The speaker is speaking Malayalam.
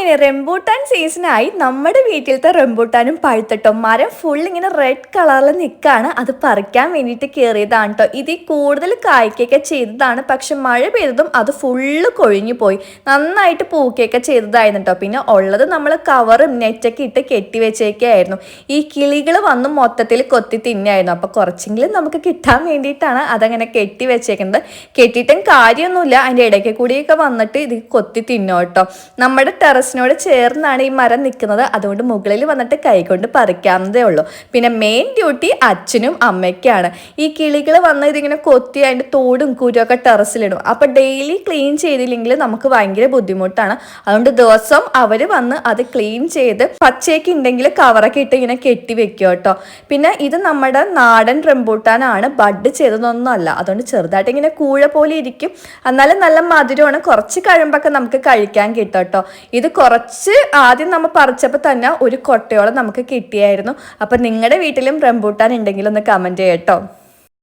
അങ്ങനെ റെംബൂട്ടാൻ സീസണായി നമ്മുടെ വീട്ടിലത്തെ റെംബൂട്ടാനും പഴുത്തിട്ടോ. മരം ഫുൾ ഇങ്ങനെ റെഡ് കളറിൽ നിൽക്കുകയാണ് അത് പറിക്കാൻ വേണ്ടിയിട്ട് കയറിയതാണ് കേട്ടോ ഇതിൽ കൂടുതൽ കായ്ക്കൊക്കെ ചെയ്തതാണ്. പക്ഷെ മഴ പെയ്തതും അത് ഫുള്ള് കൊഴിഞ്ഞു പോയി. നന്നായിട്ട് പൂക്കുകയൊക്കെ ചെയ്തതായിരുന്നു കേട്ടോ പിന്നെ ഉള്ളത് നമ്മൾ കവറും നെറ്റൊക്കെ ഇട്ട് കെട്ടി വെച്ചേക്കായിരുന്നു ഈ കിളികൾ വന്ന് മൊത്തത്തിൽ കൊത്തി തിന്നായിരുന്നു. അപ്പോൾ കുറച്ചെങ്കിലും നമുക്ക് കിട്ടാൻ വേണ്ടിയിട്ടാണ് അതങ്ങനെ കെട്ടി വെച്ചേക്കുന്നത്. കെട്ടിയിട്ടും കാര്യമൊന്നുമില്ല. അതിന്റെ ഇടയ്ക്ക് കൂടിയൊക്കെ വന്നിട്ട് ഇത് കൊത്തി തിന്നോ കേട്ടോ നമ്മുടെ ടെറസിനോട് ചേർന്നാണ് ഈ മരം നിൽക്കുന്നത്. അതുകൊണ്ട് മുകളിൽ വന്നിട്ട് കൈകൊണ്ട് പറിക്കാവുന്നതേ ഉള്ളൂ. പിന്നെ മെയിൻ ഡ്യൂട്ടി അച്ഛനും അമ്മയ്ക്കാണ്. ഈ കിളികൾ വന്ന് ഇതിങ്ങനെ കൊത്തി അതിന്റെ തോടും കുരുമൊക്കെ ടെറസിലിടും. അപ്പോൾ ഡെയിലി ക്ലീൻ ചെയ്തില്ലെങ്കിൽ നമുക്ക് ഭയങ്കര ബുദ്ധിമുട്ടാണ്. അതുകൊണ്ട് ദിവസം അവർ വന്ന് അത് ക്ലീൻ ചെയ്ത് പച്ചയൊക്കെ ഉണ്ടെങ്കിൽ കവറൊക്കെ ഇട്ട് ഇങ്ങനെ കെട്ടി വെക്കുക കേട്ടോ. പിന്നെ ഇത് നമ്മുടെ നാടൻ റംബൂട്ടാനാണ് ബഡ് ചെയ്തതൊന്നുമല്ല അതുകൊണ്ട് ചെറുതായിട്ട് ഇങ്ങനെ കൂഴ പോലെ ഇരിക്കും. എന്നാലും നല്ല മധുരമാണ്. കുറച്ച് കഴിയുമ്പോഴൊക്കെ നമുക്ക് കഴിക്കാൻ കിട്ടും കേട്ടോ. ഇത് കുറച്ച് ആദ്യം നമ്മൾ പറിച്ചപ്പോൾ തന്നെ ഒരു കൊട്ടയോളം നമുക്ക് കിട്ടിയായിരുന്നു. അപ്പം നിങ്ങളുടെ വീട്ടിലും റംബൂട്ടാൻ ഉണ്ടെങ്കിൽ ഒന്ന് കമന്റ് ചെയ്യട്ടോ